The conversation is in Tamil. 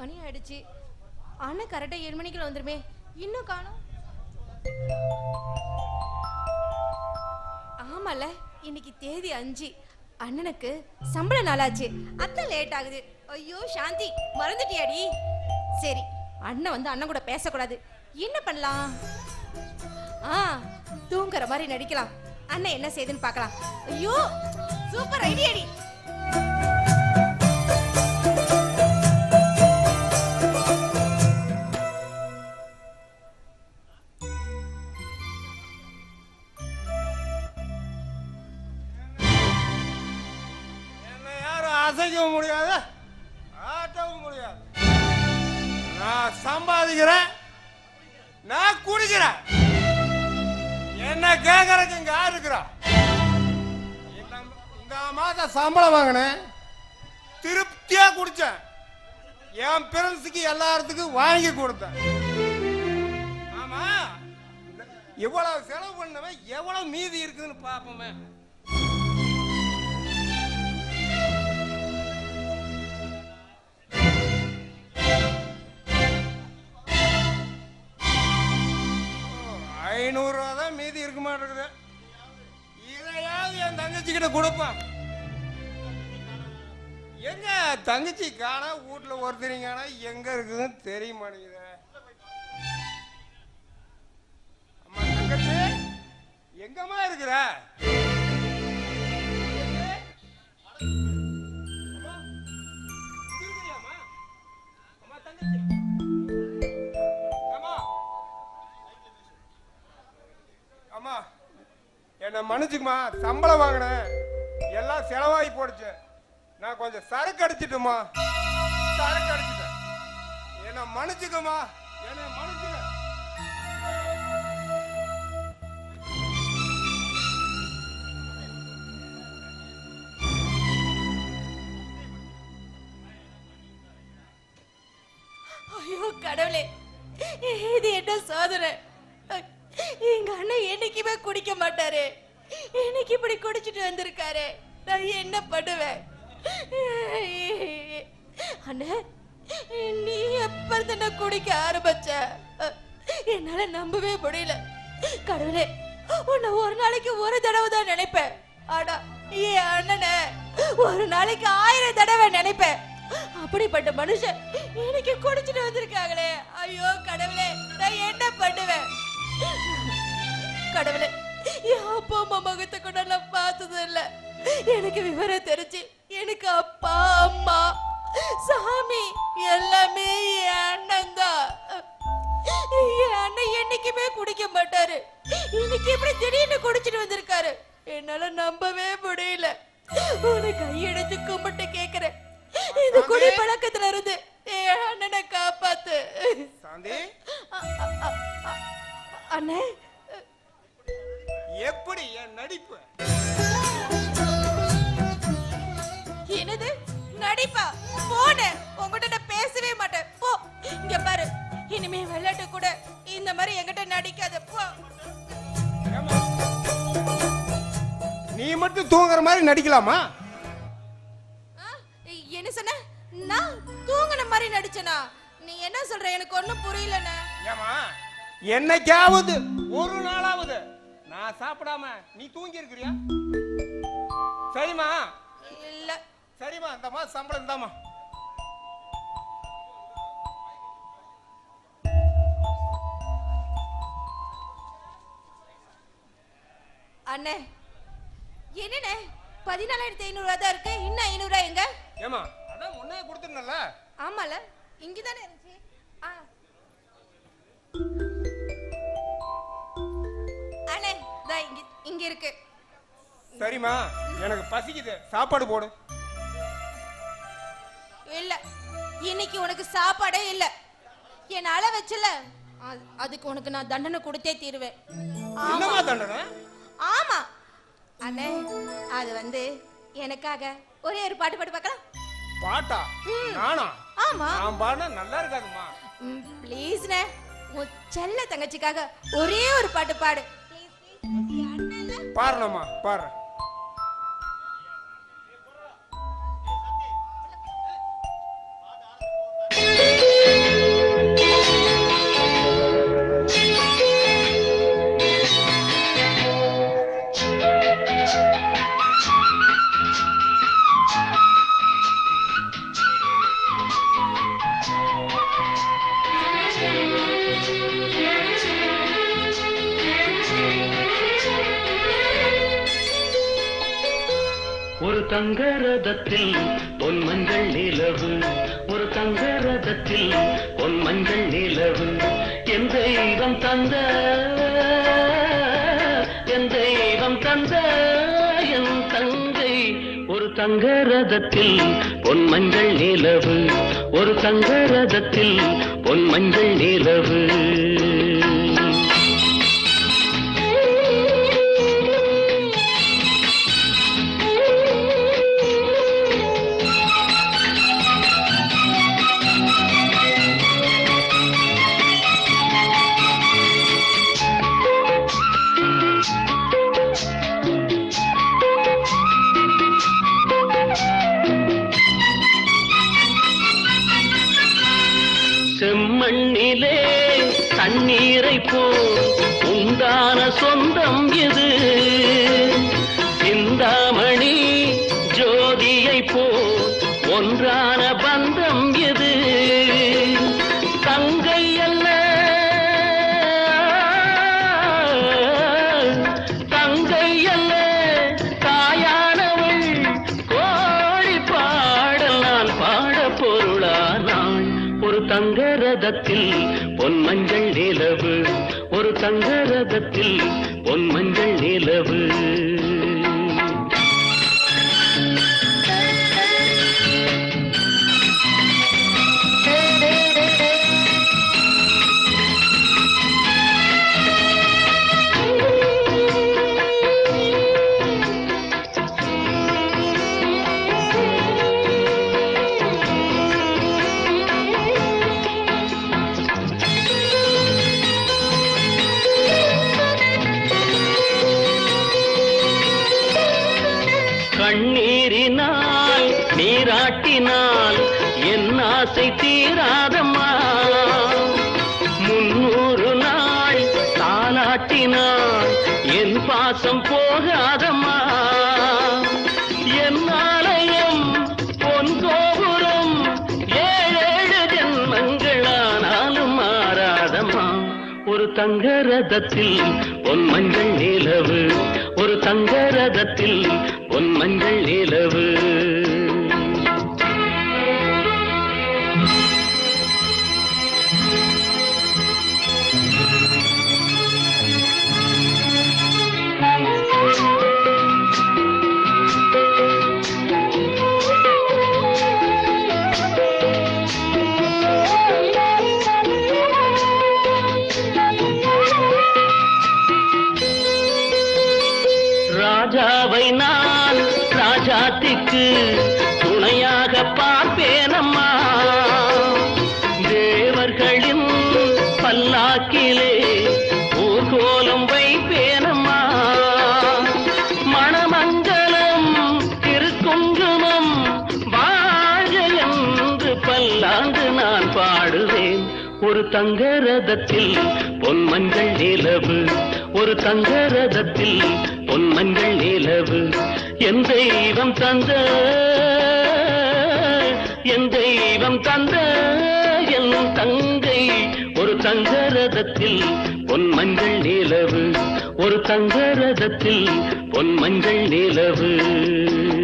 மணி ஆயிடுச்சு அண்ணன் கரெக்டாக ஏழு மணிக்குள்ள வந்துருமே. இன்னும் காணோம். ஆமால இன்னைக்கு தேதி அஞ்சு. அண்ணனுக்கு சம்பள நாளாச்சு. அதான் லேட் ஆகுது. ஐயோ சாந்தி மறந்துட்டியாடி. சரி அண்ணன் வந்து அண்ணன் கூட பேசக்கூடாது. என்ன பண்ணலாம்? ஆ தூங்குற மாதிரி நடிக்கலாம். அண்ணன் என்ன செய்யுதுன்னு பார்க்கலாம். ஐயோ சூப்பர் ஐடியாடி நான் சம்பாதிக்கிறேன். நான் குடிக்கிறேன். என்ன கேட்கறதுக்கு இங்க யார் இருக்கிறா? இந்த இந்த மாதம் சம்பளம் வாங்கினேன். திருப்தியா குடிச்சேன். என் பிறன்ஸுக்கு எல்லாத்துக்கும் வாங்கி கொடுத்தேன். ஆமா. இவ்வளவு செலவு பண்ணவன் எவ்வளவு மீதி இருக்குதுன்னு பார்ப்போமே ஐநூறுரூவா தான் மீதி இருக்க மாட்டேங்குது இதையாவது என் தங்கச்சி கிட்ட கொடுப்பேன் எங்க தங்கச்சி காணா வீட்டில் ஒருத்தரிங்க எங்க இருக்குதுன்னு தெரிய மாட்டேங்குது. அம்மா தங்கச்சி எங்கம்மா இருக்கிற? மன்னிச்சுக்குமா சம்பளம் வாங்கினேன். எல்லாம் செலவாகி போடுச்சு. நான் கொஞ்சம் சரக்கு அடிச்சிட்டுமா? சரக்கு அடிச்சிட்டேன். என்ன மன்னிச்சுக்குமா? என்னை மன்னிச்சுக்க. ஐயோ கடவுளே. இது என்ன சோதனை? எங்க அண்ணன் என்னைக்குமே குடிக்க மாட்டாரு. இன்னைக்கு இப்படி குடிச்சிட்டு வந்திருக்காரு. நான் என்ன பண்ணுவேன்? அண்ணே நீ எப்ப இருந்து குடிக்க ஆரம்பிச்ச? என்னால நம்பவே முடியல. கடவுளே உன்னை ஒரு நாளைக்கு ஒரு தடவை தான் நினைப்பேன். ஆனா ஏ அண்ணன ஒரு நாளைக்கு ஆயிரம் தடவை நினைப்பேன். அப்படிப்பட்ட மனுஷன் எனக்கு குடிச்சிட்டு வந்திருக்காங்களே. ஐயோ கடவுளே நான் என்ன பண்ணுவேன்? கடவுளே அப்பா அம்மா முகத்தை கூட நான் பார்த்தது இல்லை எனக்கு விவரம் தெரிஞ்சு எனக்கு அப்பா அம்மா சாமி எல்லாமே என் அண்ணன் தான். அண்ணன் என்னைக்குமே குடிக்க மாட்டாரு. இன்னைக்கு எப்படி திடீர்னு குடிச்சிட்டு வந்திருக்காரு? என்னால நம்பவே முடியல. உன கையெடுத்து நடிப்பு. என்னது? நடிப்பா? போன உங்ககிட்ட நான் பேசவே மாட்டேன். போ. இங்க பாரு. இனிமே விளையாட்டு கூட இந்த மாதிரி என்கிட்ட நடிக்காத. போ? நீ மட்டும் தூங்குற மாதிரி நடிக்கலாமா? ஆ, என்ன சொன்ன? நான் தூங்குன மாதிரி நடிச்சனா? நீ என்ன சொல்ற? எனக்கு ஒண்ணும் புரியலண்ணே. ஏமா என்னைக்காவது ஒரு நாளாவது நான் சாப்பிடாம நீ தூங்கி இருக்கிறியா சரிம்மா. இல்ல. சரிம்மா இந்த மாசம் சம்பளம் தாம்மா அண்ணே என்னண்ணே? பதினாலாயிரத்தி ஐநூறுவா தான் இருக்கு இன்னும் ஐநூறுவா எங்க? ஏமா அதான் முன்னே கொடுத்துருந்தல ஆமால இங்கதானே இருந்துச்சு. ஆ. இங்க இருக்கு. சரிம்மா எனக்கு பசிக்குது. சாப்பாடு போடு. இல்ல இன்னைக்கு உனக்கு சாப்பாடே இல்ல. என் அள வச்சல அது- அதுக்கு உனக்கு நான் தண்டனை கொடுத்தே தீருவேன். ஆமா. என்னம்மா தண்டனை? ஆமா. அண்ணே அது வந்து எனக்காக ஒரே ஒரு பாட்டு பாட்டு பார்க்கலாம் பாட்டா? நானா? ஆமா. நான் பாடினா நல்லா இருக்காதும்மா. ப்ளீஸ்ண்ணே உன் செல்ல தங்கச்சிக்காக ஒரே ஒரு பாட்டு பாடு. Please, please. அண்ணன்ல பாரு. ஒரு தங்க ரதத்தில் பொன் மஞ்சள் நிலவு. ஒரு தங்க ரதத்தில் பொன் மஞ்சள் நிலவு. என் தெய்வம் தந்த என் தெய்வம் தந்த என் தங்கை. ஒரு தங்க ரதத்தில் பொன் மஞ்சள் நிலவு. ஒரு தங்க ரதத்தில் பொன் மஞ்சள் நிலவு. தண்ணீரை போ. உண்டான சொந்தம் இது சிந்தாமணி ஜோதியை போ. ஒன்றான பந்தம் ரதத்தில் பொன் மஞ்சள் நிலவு. ஒரு தங்க ரதத்தில் பொன் மஞ்சள் நிலவு. ஆசை தீராதம்மா. முன்னூறு நாள் தானாட்டினாள் என் பாசம் போகாதம்மா. என் ஆலயம் பொன் கோபுரம் ஏழேழு ஜென்மங்களானாலும் மாறாதம்மா. ஒரு தங்க ரதத்தில் பொன் மஞ்சள் நிலவு. ஒரு தங்க ரதத்தில் பொன் மஞ்சள் நிலவு. ராஜாவை நான் ராஜாத்திக்கு துணையாக பார்ப்பேனம்மா. தேவர்களின் பல்லாக்கிலே ஊர்கோலம் வைப்பேனம்மா. மணமங்கலம் திருக்குங்குமம் வாழ என்று பல்லாண்டு நான் பாடுவேன். ஒரு தங்க ரதத்தில் பொன்மங்கள் நிலவு ஒரு தங்க ரதத்தில் பொன்மஞ்சள் நிலவு. என் தெய்வம் தந்த என் தெய்வம் தந்த என் தங்கை. ஒரு தங்க ரதத்தில் பொன்மஞ்சள் நிலவு. ஒரு தங்க ரதத்தில் பொன்மஞ்சள் நிலவு.